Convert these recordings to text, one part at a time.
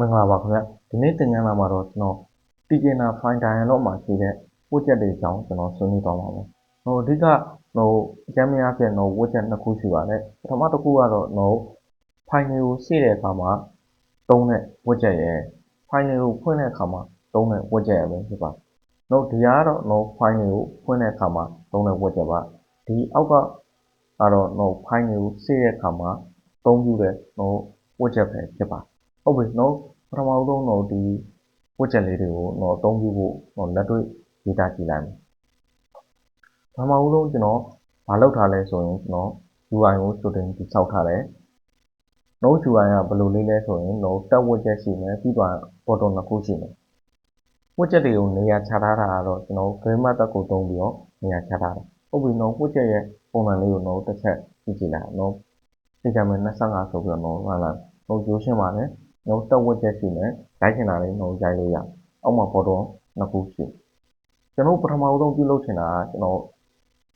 မင်္ဂလာပါခင်ဗျဒီနေ့သင်ခန်းစာမှာတော့ကျွန်တော် beginner fine dialog မှာရှိတဲ့ widget တွေအကြောင်းကျွန်တော်ဆွေးနွေးသွားပါမယ်။ဟိုအဓိကဟိုအကြမ်းများဖြင့်ဟို widget နှစ်ခုရှိပါတယ်။ပထမတစ်ခုကတော့ဟို file တွေကိုရှင်းတဲ့အခါမှာသုံးတဲ့ widget ရဲ့ file တွေကိုဖွင့်တဲ့အခါမှာသုံးတဲ့ widget ရဲ့ပဲဖြစ်ပါတယ်။တော့ဒီကတော့ဟို file တွေကိုဖွင့်တဲ့အခါမှာသုံးတဲ့ widget ပါ။ဒီအောက်ကကတော့ဟို file တွေကိုရှင်းတဲ့အခါမှာသုံးပြုတဲ့ဟို widget ပဲဖြစ်ပါတယ်။ ဟုတ်ပြီနော်ပထမဆုံးတော့ဒီ widget လေးတွေကိုတော့အသုံးပြုဖို့တော့လက်တွေ့ရေးသားကြည့်လိုက်မယ်။ပထမဆုံးကျွန်တော်မလုပ်ထားလဲဆိုရင်ကျွန်တော် UI ကိုစတင်တည်ဆောက်ထားတယ်။ Node UI ကဘယ်လိုလေးလဲဆိုရင် Node tab widget ရှိမယ်ပြီးတော့ button နှစ်ခုရှိမယ်။ widget တွေကိုနေရာချထားတာကတော့ကျွန်တော် game method ကိုသုံးပြီးတော့နေရာချထားတာ။ဟုတ်ပြီနော် widget ရဲ့ပုံစံလေးကိုတော့တစ်ချက်ကြည့်ကြည့်လိုက်နော်။ဒီကမယ်25ဆိုပြီးတော့နော်မှလာ။ဟိုရိုးရှင်းပါတယ်။ နော်တက်ဝက်ချက်ရှိမယ်ရိုက်ချင်တာလေးနော်ရိုက်လို့ရအောက်မှာဖော်တော့နှစ်ခုရှိကျွန်တော်ပထမဆုံးပြုလုပ်ချင်တာကကျွန်တော်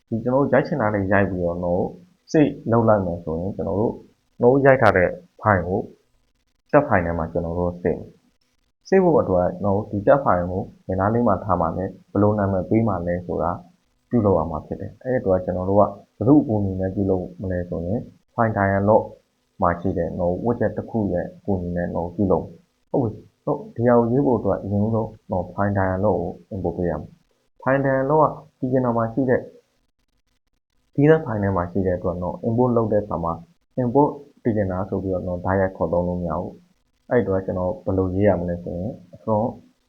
ဒီကျွန်တော်ရိုက်ချင်တာလေးရိုက်ပြီးတော့နော်စိတ်လောက်လိုက်မယ်ဆိုရင်ကျွန်တော်တို့နော်ရိုက်ထားတဲ့ file ကိုတက် file ထဲမှာကျွန်တော်တို့စိတ်စိတ်ဖို့အတွက်နော်ဒီတက် file ကိုဒီနားလေးမှာထားမှာလဲဘယ်လိုနာမည်ပေးမှာလဲဆိုတာပြုလုပ်ရမှာဖြစ်တယ်အဲ့ဒီတော့ကျွန်တော်တို့ကဘယ်သူ့အကူအညီနဲ့ပြုလုပ်မလဲဆိုရင် file dialog မှာရှိတဲ့ no widget တစ်ခုရဲ့အကူအညီနဲ့ no ပြုလုပ်ဟုတ်ပြီဟုတ်ဒီဟာကိုရေးဖို့အတွက်အရင်ဆုံး no file dialog ကို import ပေးရမယ် file dialog ကဒီကနေ့မှာရှိတဲ့ဒီတဲ့ file ထဲမှာရှိတဲ့အတွက် no import လုပ်တဲ့အခါမှာ import beginner ဆိုပြီးတော့ no ဒါရိုက်ခေါ်သုံးလို့မရဘူးအဲ့တော့ကျွန်တော်ဘယ်လိုရေးရမလဲဆိုရင် from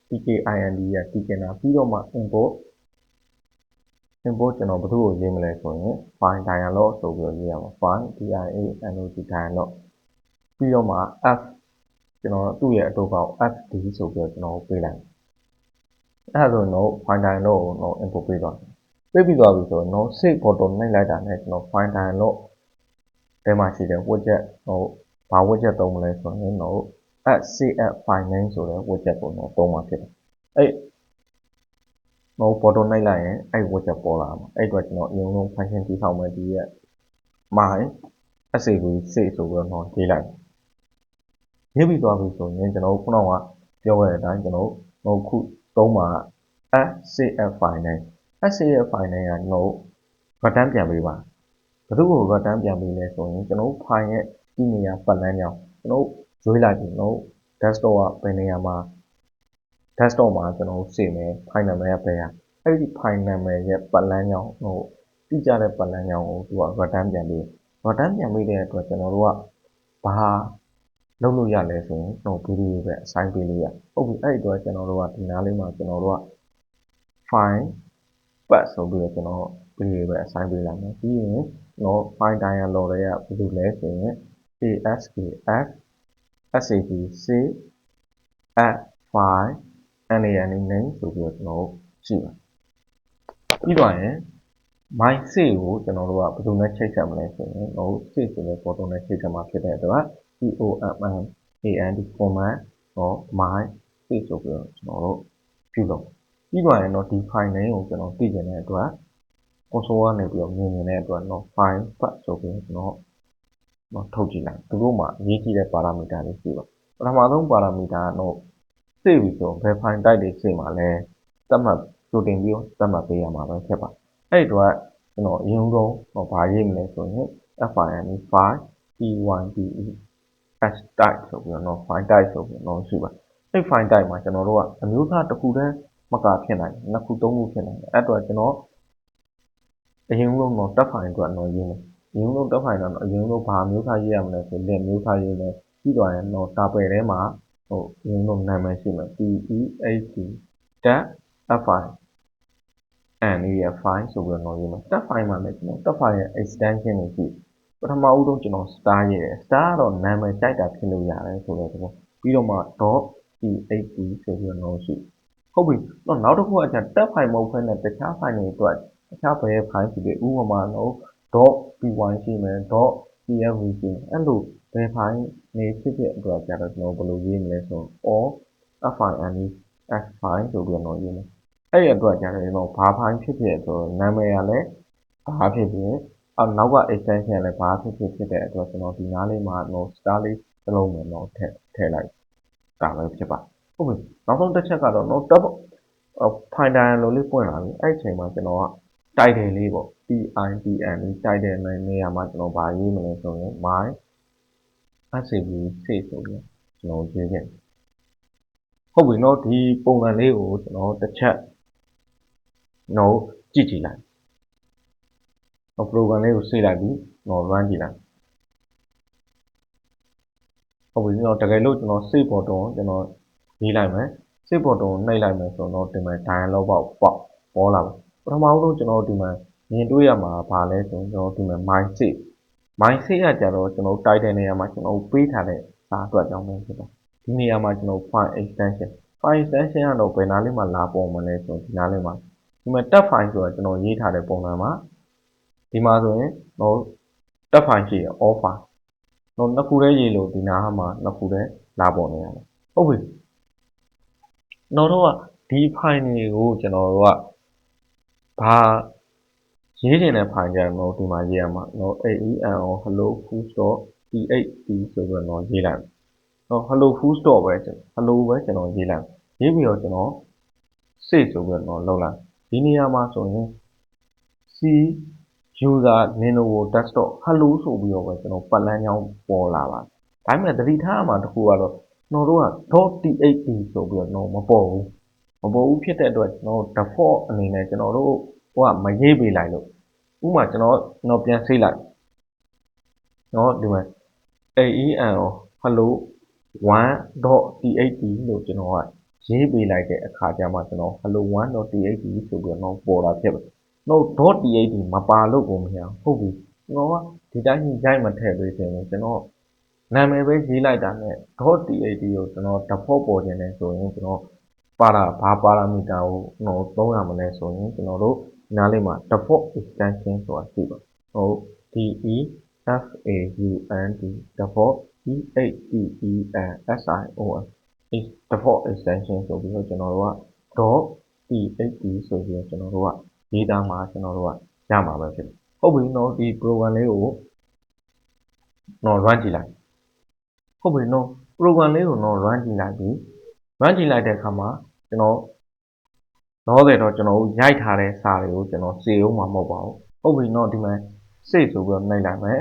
tkind ရဲ့ beginner ပြီးတော့မှ import import ကျွန်တော်ဘယ်သူ့ကိုရေးမလဲဆိုရင် file dialog ဆိုပြီးတော့ရေးရမှာ file dialog dialog ပြီးတော့မှ f ကျွန်တော်သူ့ရဲ့အတူကောင် fd ဆိုပြီးတော့ကျွန်တော်ပေးလိုက်အဲ့ဒါဆိုတော့ file dialog ကိုတော့ import ပေးသွားပေးပြီးသွားပြီဆိုတော့ save button နှိပ်လိုက်တာနဲ့ကျွန်တော် file dialog ထဲမှာရှိတဲ့ widget ဟိုဘာ widget သုံးမလဲဆိုရင်တော့ save file name ဆိုတဲ့ widget ကိုတော့သုံးမှာဖြစ်တယ်အဲ့ ဟို button နှိပ်လိုက်ရင်အဲ့ widget ပေါ်လာမှာအဲ့အတွက်ကျွန်တော်အရင်ဆုံး function တည်ဆောက်မယ်ဒီရဲ့ my save save ဆိုပြီးတော့ရေးလိုက်ရေးပြီးသွားပြီဆိုရင်ကျွန်တော်ခုနကပြောခဲ့တဲ့အတိုင်းကျွန်တော်ဟိုခုသုံးမှာ scf file နဲ့ scf file နဲ့ကကျွန်တော် return ပြန်ပေးပါဘယ်သူ့ကို return ပြန်ပေးလဲဆိုရင်ကျွန်တော် file ရဲ့ဒီနေရာပတ်လမ်းကြောင်းကျွန်တော်ရွေးလိုက်ပြီကျွန်တော် desktop ကဘယ်နေရာမှာ desktop မှာကျွန်တော်စေမယ် file နာမည်ကဘယ်ဟာအဲ့ဒီ file နာမည်ရဲ့ပတ်လမ်းကြောင်းဟိုတိကျတဲ့ပတ်လမ်းကြောင်းကိုသူက return ပြန်ပေး return ပြန်ပေးတဲ့အတွက်ကျွန်တော်တို့ကဘာလုပ်လို့ရလဲဆိုရင်တော့ဗီဒီယိုပဲ assign ပေးလို့ရဟုတ်ပြီအဲ့ဒီတော့ကျွန်တော်တို့ကဒီနားလေးမှာကျွန်တော်တို့က file path ဆိုပြီးတော့ကျွန်တော်ဗီဒီယိုပဲ assign ပေးလိုက်မယ်ပြီးရင်တော့ file dialog တွေကဘယ်လိုလဲဆိုရင် askf savc add file name name ဆိုပြီးတော့ကျွန်တော်ရှိပါပြီးတော့ရင် my save ကိုကျွန်တော်တို့ကဘယ်လိုနဲ့ချိတ်ဆက်မလဲဆိုရင်ဟို save ဆိုတဲ့ button နဲ့ချိတ်ဆက်မှာဖြစ်တဲ့အတွက် command and command တော့ my save ဆိုပြီးတော့ကျွန်တော်တို့ပြုလုပ်ပြီးတော့ရင်တော့ဒီ file name ကိုကျွန်တော်သိကျင်တဲ့အတွက် console ကနေပြီးတော့မြင်နေတဲ့အတွက်တော့ file path ဆိုပြီးတော့ကျွန်တော်တော့ထုတ်ကြည့်လိုက်သူတို့မှာအရေးကြီးတဲ့ parameter တွေရှိပါပထမဆုံး parameter ကတော့ save ပြီးဆိုဘယ် file type တွေချိန်မှာလဲသတ်မှတ်ကြိုတင်ပြီးတော့သတ်မှတ်ပေးရမှာပဲဖြစ်ပါအဲ့ဒီတော့ကျွန်တော်အရင်ဆုံးတော့ဗာရေးမလဲဆိုရင် file file pyde h type ဆိုပြီးတော့ file type ဆိုပြီးတော့ရှိပါအဲ့ file type မှာကျွန်တော်တို့ကအမျိုးအစားတစ်ခုတည်းမကဖြစ်နိုင်ဘူးနှစ်ခုသုံးခုဖြစ်နိုင်တယ်အဲ့တော့ကျွန်တော်အရင်ဆုံးတော့တက် file အတွက်တော့ရေးမယ်အရင်ဆုံးတက် file တော့အရင်ဆုံးဘာမျိုးသားရေးရမလဲဆိုလက်မျိုးသားရေးမယ်ပြီးတော့ရင်တော့တာပယ်ထဲမှာ ဟိုအရင်ဆုံးနာမည်ရှိမယ် PEHD tab file and ရဲ့ file ဆိုပြီးတော့ရေးမယ် tab file မှာလည်းကျွန်တော် tab file ရဲ့ extension တွေရှိပထမဦးဆုံးကျွန်တော် star ရေးတယ် star ကတော့နာမည်ကြိုက်တာဖြစ်လို့ရတယ်ဆိုတော့ပြီးတော့မှ .php ဆိုပြီးတော့ရှိဟုတ်ပြီတော့နောက်တစ်ခုကကျ tab file မဟုတ်ဘဲနဲ့တခြား file တွေအတွက်တခြားဘယ် file ဖြစ်ဖြစ်ဥပမာတော့ .py ရှိမယ် .pfv ရှိမယ်အဲ့လို ဘယ် file နေဖြစ်ဖြစ်အတွက်ကျတော့ကျွန်တော်ဘယ်လိုရေးမလဲဆို all file f file ဆိုပြီးတော့ရေးမယ်အဲ့ဒီအတွက်ကျတော့ကျွန်တော်ဘာ file ဖြစ်ဖြစ်ဆိုနာမည်ကလည်းဘာဖြစ်ဖြစ်အောက်နောက်က extension လည်းဘာဖြစ်ဖြစ်ဖြစ်တဲ့အတွက်ကျွန်တော်ဒီနားလေးမှာတော့ star လေးတစ်လုံးနဲ့တော့ထည့်ထည့်လိုက်တာပဲဖြစ်ပါဟုတ်ပြီနောက်ဆုံးတစ်ချက်ကတော့နော်တပ်ဖိုင်တိုင်လိုလေးပွင့်လာပြီအဲ့ဒီအချိန်မှာကျွန်တော်ကတိုက်တယ်လေးပေါ့ PITN လေးတိုက်တယ်နေနေရာမှာကျွန်တော်ဗာရေးမလဲဆိုရင် my SCP စိတ်ဆိုပြီးကျွန်တော်ရေးခဲ့ဟုတ်ပြီနော်ဒီပုံစံလေးကိုကျွန်တော်တစ်ချက်နော်ကြည့်ကြည့်လိုက်တော့ program လေးကိုဆေးလိုက်ပြီးတော့ run ကြည့်လိုက်ဟုတ်ပြီကျွန်တော်တကယ်လို့ကျွန်တော် save button ကျွန်တော်ရေးလိုက်မယ် save button ကိုနှိပ်လိုက်မယ်ဆိုတော့ဒီမှာ dialog box ပေါ့ပေါ်လာပါပထမဆုံးကျွန်တော်ဒီမှာမြင်တွေ့ရမှာဘာလဲဆိုရင်ကျွန်တော်ဒီမှာ my save my save ကကြတော့ကျွန်တော် title နေရာမှာကျွန်တော်ပေးထားတဲ့စာအတွက်ကြောင့်ပဲဖြစ်ပါဒီနေရာမှာကျွန်တော် file extension file extension ကတော့ဘယ်နားလေးမှာလာပေါ်မလဲဆိုရင်ဒီနားလေးမှာဒီမှာ tab file ဆိုတာကျွန်တော်ရေးထားတဲ့ပုံစံမှာဒီမှာဆိုရင်ဟို tab file ရှိရ offer ဟိုနှစ်ခုတည်းရေးလို့ဒီနားမှာနှစ်ခုတည်းလာပေါ်နေရတယ်ဟုတ်ပြီတော့တော့ဒီ file တွေကိုကျွန်တော်တို့ကဘာ ရေးတင်တဲ့ file ကြတော့ဒီမှာရေးရမှာနော် aeno hello foods.pht ဆိုပြီးတော့ရေးလိုက်နော် hello foods. ပဲ hello ပဲကျွန်တော်ရေးလိုက်ရေးပြီးတော့ကျွန်တော် save ဆိုပြီးတော့လောက်လိုက်ဒီနေရာမှာဆိုရင် c user lenovo desktop hello ဆိုပြီးတော့ပဲကျွန်တော်ပတ်လန်းကြောင်းပေါ်လာပါဒါပေမဲ့သတိထားရမှာတစ်ခုကတော့ကျွန်တော်တို့က .tat ဆိုပြီးတော့မပေါ်ဘူးမပေါ်ဘူးဖြစ်တဲ့အတွက်ကျွန်တော် default အနေနဲ့ကျွန်တော်တို့ ဟိုကမရေးပေးလိုက်လို့ဥပမာကျွန်တော်ကျွန်တော်ပြန်ဆေးလိုက်နော်ဒီမှာ aen hello 1.tat လို့ကျွန်တော်ကရေးပေးလိုက်တဲ့အခါကျမှကျွန်တော် hello 1.tat ဆိုပြီးတော့ပေါ်တာဖြစ်ပါတယ်။ no .tat မပါလို့ကိုမရဟုတ်ပြီကျွန်တော်ကဒီတိုင်းကြီးရိုက်မထည့်ပေးချင်ဘူးကျွန်တော်နာမည်ပဲရေးလိုက်တာနဲ့ .tat ကိုကျွန်တော် default ပေါ်ခြင်းနဲ့ဆိုရင်ကျွန်တော်ပါတာဘာပါရာမီတာကိုကျွန်တော်သုံးရမလဲဆိုရင်ကျွန်တော်တို့ နားလေးမှာ default extension ဆိုတာရှိပါဟုတ် de f a u n d default e h t e n s i o n default extension ဆိုပြီးတော့ကျွန်တော်တို့က .pht ဆိုပြီးတော့ကျွန်တော်တို့ကရေးသားမှာကျွန်တော်တို့ကရမှာပဲဖြစ်တယ်ဟုတ်ပြီနော်ဒီ program လေးကိုတော့ run ကြည့်လိုက်ဟုတ်ပြီနော် program လေးကိုတော့ run ကြည့်လိုက်ပြီ run ကြည့်လိုက်တဲ့အခါမှာကျွန်တော် တော့တယ်တော့ကျွန်တော်ရိုက်ထားတဲ့စာတွေကိုကျွန်တော်စေအောင်မှာမဟုတ်ပါဘူးဟုတ်ပြီနော်ဒီမှာ save ဆိုပြီးတော့နှိပ်လိုက်မယ်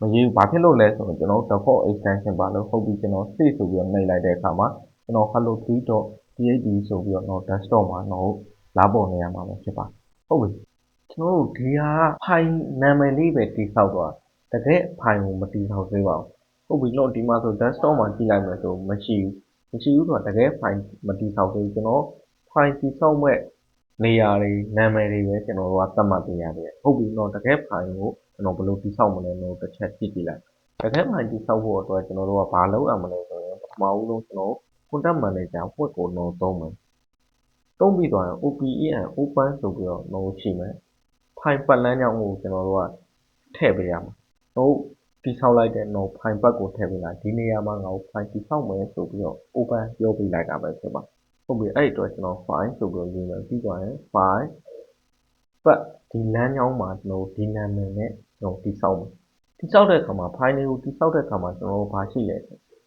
မရေးဘူးဘာဖြစ်လို့လဲဆိုတော့ကျွန်တော် default extension ပါလို့ဟုတ်ပြီကျွန်တော် save ဆိုပြီးတော့နှိပ်လိုက်တဲ့အခါမှာကျွန်တော် hello3.php ဆိုပြီးတော့ desktop မှာတော့လာပေါ်နေရမှာပဲဖြစ်ပါဟုတ်ပြီကျွန်တော်တို့ဒီဟာ file နာမည်လေးပဲတိဆောက်သွားတကယ် file ကိုမတိဆောက်သေးပါဘူးဟုတ်ပြီလို့ဒီမှာဆို desktop မှာကြည့်လိုက်မယ်ဆိုမရှိဘူးမရှိဘူးဆိုတော့တကယ် file မတိဆောက်သေးဘူးကျွန်တော် file တိဆောက်မဲ့နေရာတွေနာမည်တွေပဲကျွန်တော်တို့ကသတ်မှတ်ပေးရတယ်ဟုတ်ပြီတော့တကယ် file ကိုကျွန်တော်ဘယ်လိုတိဆောက်မလဲလို့တစ်ချက်ကြည့်ကြည့်လိုက်တကယ် file တိဆောက်ဖို့အတွက်ကျွန်တော်တို့ကဘာလုပ်ရမလဲဆိုရင်ပထမဦးဆုံးကျွန်တော် content manager ဝက်ကိုတော့သုံးမယ်သုံးပြီးသွားရင် OPEN open ဆိုပြီးတော့လို့ရှိမယ် file ပတ်လမ်းကြောင်းကိုကျွန်တော်တို့ကထည့်ပေးရမှာဟုတ်တိဆောက်လိုက်တဲ့ no file ပတ်ကိုထည့်ပေးလိုက်ဒီနေရာမှာငါ့ကို file တိဆောက်မယ်ဆိုပြီးတော့ open ပြောပေးလိုက်တာပဲဖြစ်ပါ ဟုတ်ပြီအဲ့အတွက်ကျွန်တော် file ဆိုပြီးတော့ရေးမယ်ပြီးသွားရင် file ပတ်ဒီလမ်းကြောင်းမှာကျွန်တော်ဒီနာမည်နဲ့ကျွန်တော်တိဆောက်မယ်တိဆောက်တဲ့အခါမှာ file လေးကိုတိဆောက်တဲ့အခါမှာကျွန်တော်တို့ဘာရှိလဲ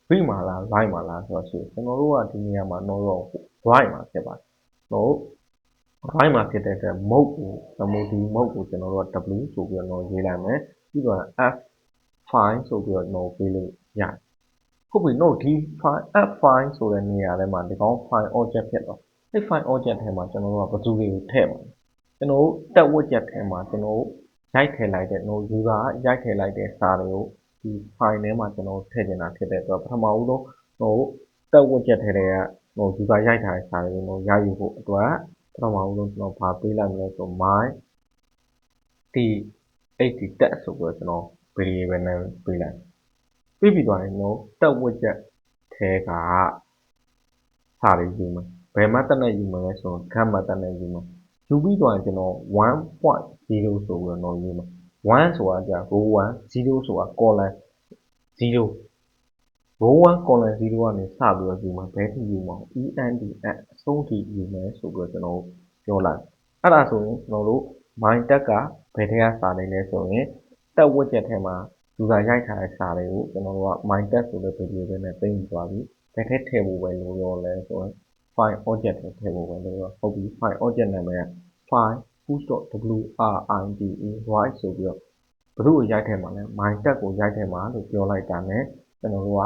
read မှာလား write မှာလားဆိုတော့ရှိကျွန်တော်တို့ကဒီနေရာမှာတော့ write မှာဖြစ်ပါတယ်ဟုတ် write မှာဖြစ်တဲ့အတွက် mode ကို mode ဒီ mode ကိုကျွန်တော်တို့က w ဆိုပြီးတော့ရေးလိုက်မယ်ပြီးတော့ f file ဆိုပြီးတော့ကျွန်တော်ပေးလို့ရတယ် ဟုတ်ပြီ note ဒီ file f file ဆိုတဲ့နေရာထဲမှာဒီကောင် file object ဖြစ်သွားအဲ့ file object ထဲမှာကျွန်တော်တို့ကဘယ်သူတွေကိုထည့်မှာကျွန်တော်တို့တက် widget ထဲမှာကျွန်တော်တို့ရိုက်ထည့်လိုက်တဲ့ no user ရိုက်ထည့်လိုက်တဲ့စာတွေကိုဒီ file ထဲမှာကျွန်တော်ထည့်ချင်တာဖြစ်တဲ့အတွက်ပထမဦးဆုံးဟိုတက် widget ထဲတွေကဟို user ရိုက်ထားတဲ့စာတွေကိုရယူဖို့အတွက်ပထမဦးဆုံးကျွန်တော်ဗာပေးလိုက်မလဲဆို my t 80 tab ဆိုပြီးတော့ကျွန်တော် variable နဲ့ပေးလိုက် ပြီးပြီးသွားရင်တော့တက် widget ထဲကစာတွေယူမယ်ဘယ်မှာတက်နဲ့ယူမလဲဆိုတော့ get method နဲ့ယူမယ်ယူပြီးသွားရင်ကျွန်တော်1.0ဆိုပြီးတော့ယူမယ်1ဆိုတာကြာ row 1 0ဆိုတာ column 0 row 1 column 0ကနေစပြီးတော့ယူမှာဘယ်ထိယူမှာ end အဆုံးထိယူမယ်ဆိုပြီးတော့ကျွန်တော်ပြောလိုက်အဲ့ဒါဆိုရင်ကျွန်တော်တို့ my တက်ကဘယ်ထဲကစာနေလဲဆိုရင်တက် widget ထဲမှာ user ရိုက်ထားတဲ့စာတွေကိုကျွန်တော်တို့က my test ဆိုတဲ့ variable နဲ့သိမ်းယူသွားပြီဘယ်ထက်ထည့်ဖို့ပဲလိုရောလဲဆိုရင် file object ထဲထည့်ဖို့ပဲလိုရောဟုတ်ပြီ file object နာမည်က file push.write write ဆိုပြီးတော့ဘယ်သူ့ကိုရိုက်ထည့်မှာလဲ my tag ကိုရိုက်ထည့်မှာလို့ပြောလိုက်တာ ਨੇ ကျွန်တော်တို့က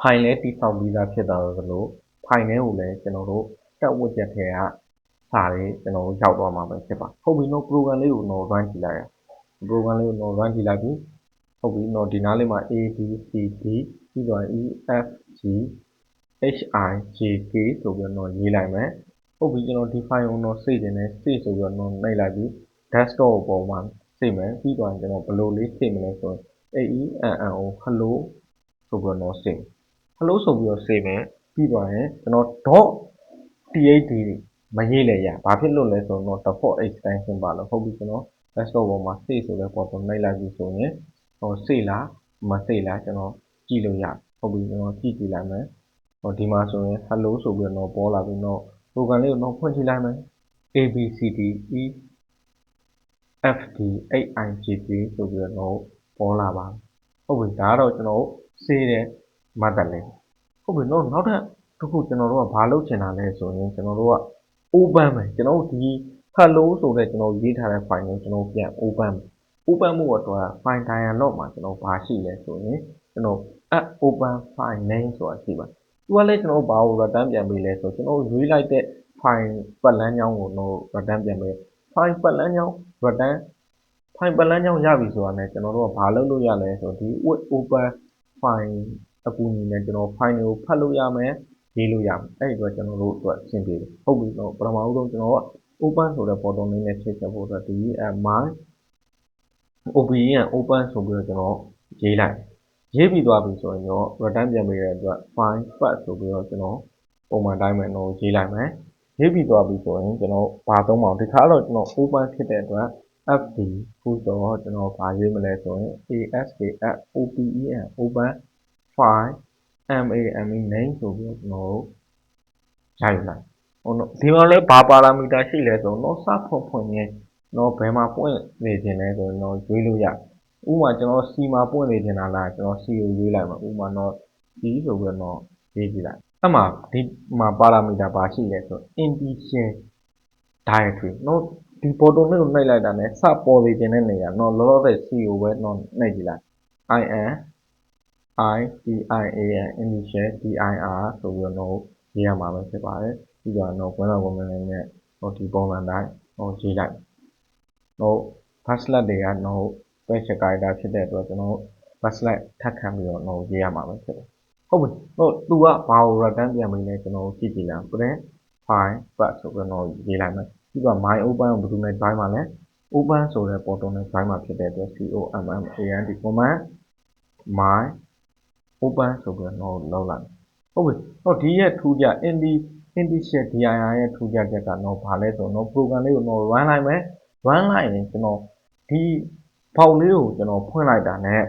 file လဲတိစောက်ပြီးသားဖြစ်သွားသလို file ထဲကိုလည်းကျွန်တော်တို့ tag widget ထဲကစာတွေကျွန်တော်တို့ရောက်သွားမှာပဲဖြစ်ပါဟုတ်ပြီနော် program လေးကိုတော့ run ကြည့်လိုက်ရ program လေးကိုတော့ run ကြည့်လိုက်ပြီဟုတ်ပြီနော်ဒီနားလေးမှာ a b c d ပြီးတော့ e f g h i j k ဆိုပြီးတော့ရေးလိုက်မယ်ဟုတ်ပြီကျွန်တော်ဒီ file ကိုတော့ save တင်တယ် save ဆိုပြီးတော့နှိပ်လိုက်ပြီး desktop ပေါ်မှာ save မယ်ပြီးတော့ကျွန်တော်ဘယ်လိုလေး save မလဲဆိုရင် aenno hello ဆိုပြီးတော့ save hello ဆိုပြီးတော့ save မယ်ပြီးတော့ရင်ကျွန်တော် .txt မရေးလဲရဘာဖြစ်လို့လဲဆိုတော့ default extension ပါလို့ဟုတ်ပြီကျွန်တော် desktop ပေါ်မှာ save ဆိုတဲ့ပေါ်တော့နှိပ်လိုက်ပြီဆိုရင်ဟို save လားမ save လားကျွန်တော်ကြည့်လို့ရဟုတ်ပြီကျွန်တော်ကြည့်ကြည့်လိုက်မယ်ဟိုဒီမှာဆိုရင် hello ဆိုပြီးတော့ပေါ်လာပြီးတော့ program လေးကိုတော့ဖွင့်ကြည့်လိုက်မယ် a b c d e f d h i j k ဆိုပြီးတော့ပေါ်လာပါဟုတ်ပြီဒါကတော့ကျွန်တော် save တဲ့ method လေးဟုတ်ပြီတော့နောက်ထပ်တစ်ခုကျွန်တော်တို့ကဘာလုပ်ချင်တာလဲဆိုရင်ကျွန်တော်တို့က open မယ်ကျွန်တော်တို့ဒီ hello ဆိုတဲ့ကျွန်တော်ရေးထားတဲ့ file ကိုကျွန်တော်ပြန် open မယ် open မှုအတွက် file dialog မှာကျွန်တော်ဘာရှိလဲဆိုရင်ကျွန်တော် add open file name ဆိုတာရှိပါသူကလည်းကျွန်တော်ဘာကို return ပြန်ပေးလဲဆိုကျွန်တော်ရွေးလိုက်တဲ့ file ပတ်လမ်းကြောင်းကိုတော့ return ပြန်ပေး file ပတ်လမ်းကြောင်း return file ပတ်လမ်းကြောင်းရပြီဆိုတာနဲ့ကျွန်တော်တို့ကဘာလုပ်လို့ရလဲဆိုဒီ with open file အကူအညီနဲ့ကျွန်တော် file တွေကိုဖတ်လို့ရမယ်ရေးလို့ရမယ်အဲ့ဒီတော့ကျွန်တော်တို့အတွက်အဆင်ပြေတယ်ဟုတ်ပြီတော့ပထမဦးဆုံးကျွန်တော်က open ဆိုတဲ့ button လေးနဲ့ချိန်ချက်ဖို့အတွက်ဒီ my OBN open ဆိုပြီးတော့ကျွန်တော်ရေးလိုက်ရေးပြီးသွားပြီဆိုရင်တော့ return ပြန်ပေးတဲ့အတွက် file path ဆိုပြီးတော့ကျွန်တော်ပုံမှန်တိုင်းပဲတော့ရေးလိုက်မယ်ရေးပြီးသွားပြီဆိုရင်ကျွန်တော်ဘာသုံးပါအောင်ဒီခါတော့ကျွန်တော် open ဖြစ်တဲ့အတွက် fd ခုတော့ကျွန်တော်ဘာရေးမလဲဆိုရင် ask open open file mame name ဆိုပြီးတော့ကျွန်တော်ရိုက်လိုက် ဟိုဒီမှာလည်းဘာပါရာမီတာရှိလဲဆိုတော့စဖွင့်ဖွင့်ရင်တော့ဘယ်မှာပွင့်နေခြင်းလဲဆိုတော့ရွေးလို့ရဥမာကျွန်တော် C မှာပွင့်နေခြင်းလားကျွန်တော် C ကိုရွေးလိုက်မှာဥမာတော့ C ဆိုပြီးတော့ရေးကြည့်လိုက်အဲ့မှာဒီမှာပါရာမီတာပါရှိလဲဆို indication directory နော်ဒီ button လေးကိုနှိပ်လိုက်တာနဲ့စပေါ်နေခြင်းတဲ့နေရာနော်လောလောဆယ် C ကိုပဲနော်နှိပ်ကြည့်လိုက် in i d i a n initial dir ဆိုပြီးတော့ရေးရမှာပဲဖြစ်ပါတယ် ပြီးတော့တော့ဘယ်တော့ဘယ်မှာနဲ့ဟိုဒီပုံစံတိုင်းဟိုရေးလိုက်ဟို passlet တွေကတော့ special character ဖြစ်တဲ့အတွက်ကျွန်တော် passlet ထပ်ခံပြီးတော့တော့ရေးရမှာပဲဖြစ်တယ်ဟုတ်ပြီဟိုသူကဘာကို return ပြန်မင်းလဲကျွန်တော်ကြည့်ကြည့်လိုက် print file path ဆိုပြီးတော့ရေးလိုက်မယ်ပြီးတော့ my open ကိုဘယ်သူနဲ့ join မှာလဲ open ဆိုတဲ့ portal နဲ့ join မှာဖြစ်တဲ့အတွက် command command my open ဆိုပြီးတော့လောက်လိုက်ဟုတ်ပြီတော့ဒီရဲ့ထူးကြ indi initial dir ရဲ့ထူးခြားချက်ကတော့ဘာလဲဆိုတော့ program လေးကိုတော့ run လိုက်မယ် run လိုက်ရင်ကျွန်တော်ဒီပေါက်လေးကိုကျွန်တော်ဖွင့်လိုက်တာနဲ့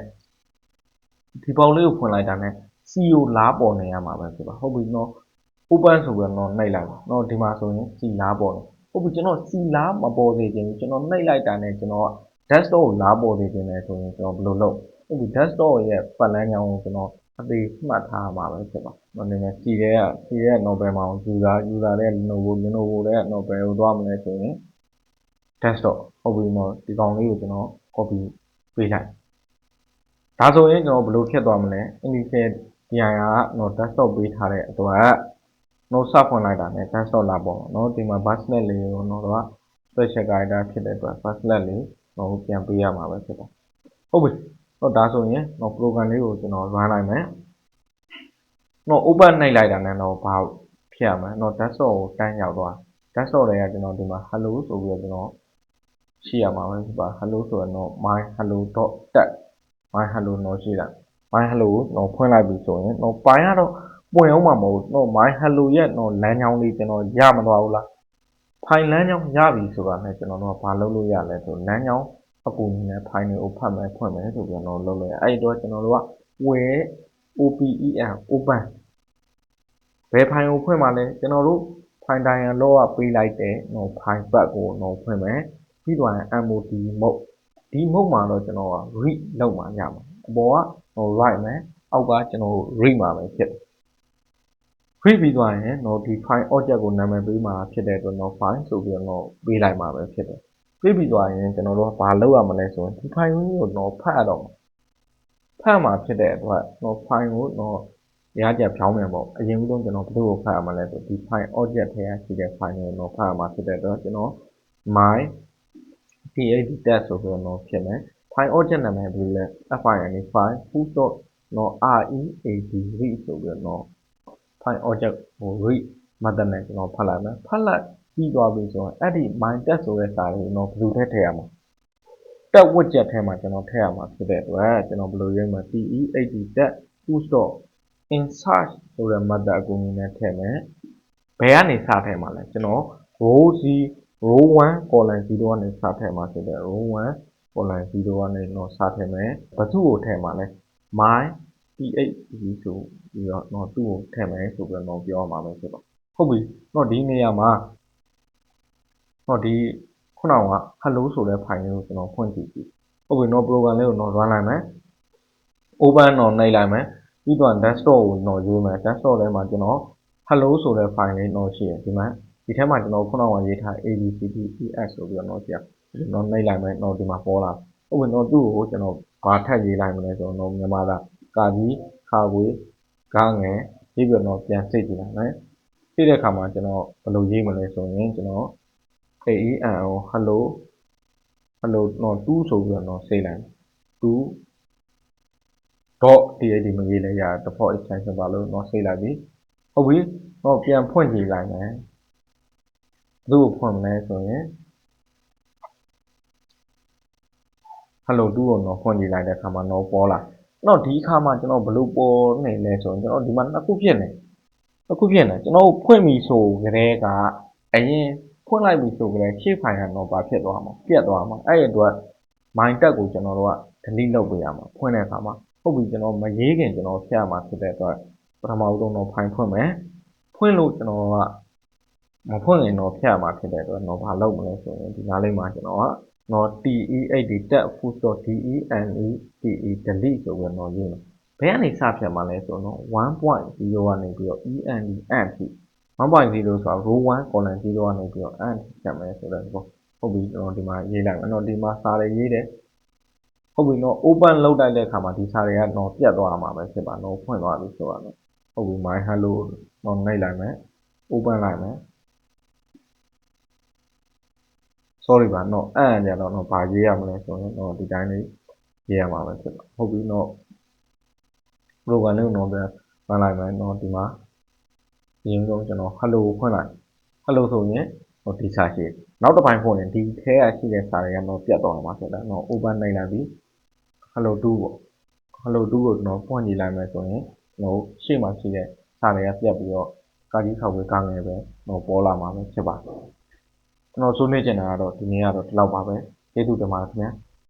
ဒီပေါက်လေးကိုဖွင့်လိုက်တာနဲ့ CO လားပေါ်နေရမှာပဲဖြစ်ပါဟုတ်ပြီနော် open ဆိုပြီးတော့နှိပ်လိုက်ပါနော်ဒီမှာဆိုရင် C လားပေါ်တယ်ဟုတ်ပြီကျွန်တော် C လားမပေါ်သေးခြင်းကျွန်တော်နှိပ်လိုက်တာနဲ့ကျွန်တော်က desktop ကိုလားပေါ်သေးခြင်းလဲဆိုရင်ကျွန်တော်ဘယ်လိုလုပ်ဟုတ်ပြီ desktop ရဲ့ပတ်လမ်းကြောင်းကိုကျွန်တော် အသေးမှတ်ထားမှာပဲဖြစ်ပါ။နော်နည်းနည်းစီတဲ့ကစီတဲ့ Nobel မှာ user user တဲ့ Lenovo Lenovo တဲ့ Nobel ကိုသွားမလဲဆိုရင် desktop ဟုတ်ပြီနော်ဒီကောင်လေးကိုကျွန်တော် copy ပေးလိုက်။ဒါဆိုရင်ကျွန်တော်ဘယ်လိုဖြစ်သွားမလဲ initial dir ကတော့ desktop ပေးထားတဲ့အတွက်နော်စဖွင့်လိုက်တာနဲ့ desktop လာပေါ့နော်ဒီမှာ backslash လေးကိုတော့တော့ special character ဖြစ်တဲ့အတွက် backslash လေးတော့ပြန်ပေးရမှာပဲဖြစ်ပါ။ဟုတ်ပြီ တော့ဒါဆိုရင်တော့ program လေးကိုကျွန်တော် run လိုက်မယ်တော့ open နှိပ်လိုက်တာနဲ့တော့ဘာဖြစ်ရမလဲတော့ desktop ကိုတန်းရောက်သွား desktop တွေကကျွန်တော်ဒီမှာ hello ဆိုပြီးတော့ကျွန်တော်ရှိရမှာပဲဖြစ်ပါ hello ဆိုတော့ my hello.tet my hello တော့ရှိတာ my hello တော့ဖွင့်လိုက်ပြီဆိုရင်တော့ပိုင်းကတော့ပွင့်အောင်မှာမဟုတ်တော့ my hello ရဲ့တော့လမ်းကြောင်းလေးကျွန်တော်ရမသွားဘူးလားဖိုင်လမ်းကြောင်းရပြီဆိုတာနဲ့ကျွန်တော်တို့ကဘာလုပ်လို့ရလဲဆိုလမ်းကြောင်း အကူအညီနဲ့ file တွေကို ဖတ်မယ်ဖွင့်မယ်ဆိုပြီးတော့ လုပ်လို့ရအဲ့ဒီတော့ကျွန်တော်တို့က where open open ဘယ် file ကိုဖွင့်မှာလဲကျွန်တော်တို့ file dialog ကပေးလိုက်တဲ့နော် file path ကိုတော့ဖွင့်မယ်ပြီးတော့ mod mode ဒီ mode မှာတော့ကျွန်တော်က read လုပ်မှာရမှာအပေါ်ကဟို write မယ်အောက်ကကျွန်တော် read မှာပဲဖြစ်တယ် create ပြီးသွားရင်တော့ဒီ file object ကိုနာမည်ပေးမှာဖြစ်တဲ့အတွက်တော့ file ဆိုပြီးတော့ပေးလိုက်မှာပဲဖြစ်တယ် create ပြီးသွားရင်ကျွန်တော်တို့ကဘာလုပ်ရမလဲဆိုရင်ဒီ file ကိုတော့ဖတ်ရတော့မှာဖတ်မှာဖြစ်တဲ့အတွက်တော့ file ကိုတော့ရကြဖြောင်းမယ်ပေါ့အရင်ဆုံးကျွန်တော်ဘယ်လိုကိုဖတ်ရမလဲဆိုဒီ file object ထဲကရှိတဲ့ file ကိုတော့ဖတ်ရမှာဖြစ်တဲ့အတွက်ကျွန်တော် my pad test ဆိုပြီးတော့ဖြစ်မယ် file object နာမည်ဘယ်လိုလဲ file file full stop နော် read read ဆိုပြီးတော့ file object ကို read method နဲ့ကျွန်တော်ဖတ်လိုက်မယ်ဖတ်လိုက် ပြီးသွားပြီဆိုရင်အဲ့ဒီ my test ဆိုတဲ့စာလေးကိုတော့ဘယ်လိုထည့်ထည့်ရမလဲ tab widget ထဲမှာကျွန်တော်ထည့်ရမှာဖြစ်တဲ့အတွက်ကျွန်တော်ဘယ်လိုရေးမလဲ te80 tab full stop insert ဆိုတဲ့ method အကူအညီနဲ့ထည့်မယ်ဘယ်ကနေစထည့်မှာလဲကျွန်တော် row 0 row 1 column 0ကနေစထည့်မှာဖြစ်တဲ့ row 1 column 0ကနေတော့စထည့်မယ်ဘယ်သူ့ကိုထည့်မှာလဲ my t8 ဆိုပြီးတော့တော့သူ့ကိုထည့်မယ်ဆိုပြီးတော့ပြောရမှာပဲဖြစ်ပါဟုတ်ပြီတော့ဒီနေရာမှာ တော့ဒီခုနက hello ဆိုတဲ့ file လေးကိုကျွန်တော်ဖွင့်ကြည့်ကြည့်ဟုတ်ပြီတော့ program လေးကိုတော့ run လိုက်မယ် open တော့နှိပ်လိုက်မယ်ပြီးတော့ desktop ကိုတော့ရေးမယ် desktop ထဲမှာကျွန်တော် hello ဆိုတဲ့ file လေးတော့ရှိတယ်ဒီမှာဒီထဲမှာကျွန်တော်ခုနကရေးထား abcdes ဆိုပြီးတော့ကြာကျွန်တော်နှိပ်လိုက်မယ်တော့ဒီမှာပေါ်လာဟုတ်ပြီတော့သူ့ကိုကျွန်တော်ဘာထပ်ရေးလိုက်မလဲဆိုတော့မြန်မာသားကာကြီးခါခွေဂါငယ်ရေးပြီးတော့ပြန်စိတ်ကြည့်လိုက်မယ်စိတ်တဲ့အခါမှာကျွန်တော်ဘယ်လိုရေးမလဲဆိုရင်ကျွန်တော် AENO hello hello တော့2ဆိုပြီးတော့စိတ်လိုက်2 dot tad မရေးလဲရ default extension ပါလို့တော့စိတ်လိုက်ပြီဟုတ်ပြီတော့ပြန်ဖွင့်ကြည့်လိုက်မယ်ဘယ်လိုဖွင့်မလဲဆိုရင် hello 2ကိုတော့ဖွင့်ကြည့်လိုက်တဲ့အခါမှာတော့ပေါ်လာတော့ဒီအခါမှာကျွန်တော်ဘယ်လိုပေါ်နေလဲဆိုရင်ကျွန်တော်ဒီမှာနှစ်ခုဖြစ်နေနှစ်ခုဖြစ်နေကျွန်တော်ဖွင့်ပြီဆိုကြတဲ့ကအရင် ဖွင့်လိုက်ပြီဆိုကြတဲ့ရှေ့ဖိုင်ကတော့ဘာဖြစ်သွားမှာပြတ်သွားမှာအဲ့ဒီအတွက် mind tab ကိုကျွန်တော်တို့က delete လုပ်ပေးရမှာဖွင့်တဲ့အခါမှာဟုတ်ပြီကျွန်တော်မရေးခင်ကျွန်တော်ဖြတ်ရမှာဖြစ်တဲ့အတွက်ပထမဦးဆုံးတော့ file ဖွင့်မယ်ဖွင့်လို့ကျွန်တော်ကမဖွင့်ရင်တော့ဖြတ်ရမှာဖြစ်တဲ့အတွက်တော့ဘာလုပ်မလဲဆိုရင်ဒီနားလေးမှာကျွန်တော်ကနော် te80 tab full stop dene te delete ဆိုပြီးတော့ရေးမယ်ဘယ်ကနေစဖြတ်မှာလဲဆိုတော့1.0ကနေပြီးတော့ end end ထိ 1.0ဆိုတာ row 1 column 0ကနေပြီးတော့ end ဖြတ်မယ်ဆိုတော့ဟုတ်ပြီကျွန်တော်ဒီမှာရေးလိုက်မယ်နော်ဒီမှာစာတွေရေးတယ်ဟုတ်ပြီနော် open လုပ်တိုက်တဲ့အခါမှာဒီစာတွေကတော့ပြတ်သွားမှာပဲဖြစ်ပါတော့ဖွင့်သွားပြီဆိုတော့ဟုတ်ပြီ my hello တော့နှိပ်လိုက်မယ် open လိုက်မယ် sorry ပါတော့အဲ့အကြတော့တော့ဗာရေးရမလဲဆိုရင်တော့ဒီတိုင်းလေးရေးရမှာပဲဖြစ်ပါဟုတ်ပြီတော့ program လေးကိုတော့ပြန်မှန်လိုက်မယ်တော့ဒီမှာ အရင်ဆုံးကျွန်တော် hello ဖွင့်လိုက် hello ဆိုရင်ဟိုဒီစာရှိနောက်တစ်ပိုင်းဖွင့်ရင်ဒီထဲကရှိတဲ့စာတွေကတော့ပြတ်သွားမှာဖြစ်တယ်တော့ open နိုင်လာပြီ hello 2ပေါ့ hello 2ကိုကျွန်တော်ဖွင့်ကြည့်လိုက်မယ်ဆိုရင်ကျွန်တော်ရှေ့မှာရှိတဲ့စာတွေကပြတ်ပြီးတော့ကာကြီးခေါက်ပဲကာငယ်ပဲဟိုပေါ်လာမှာပဲဖြစ်ပါတယ်ကျွန်တော်ဆွေးနွေးချင်တာကတော့ဒီနေ့ကတော့ဒီလောက်ပါပဲကျေးဇူးတင်ပါတယ်ခင်ဗျာ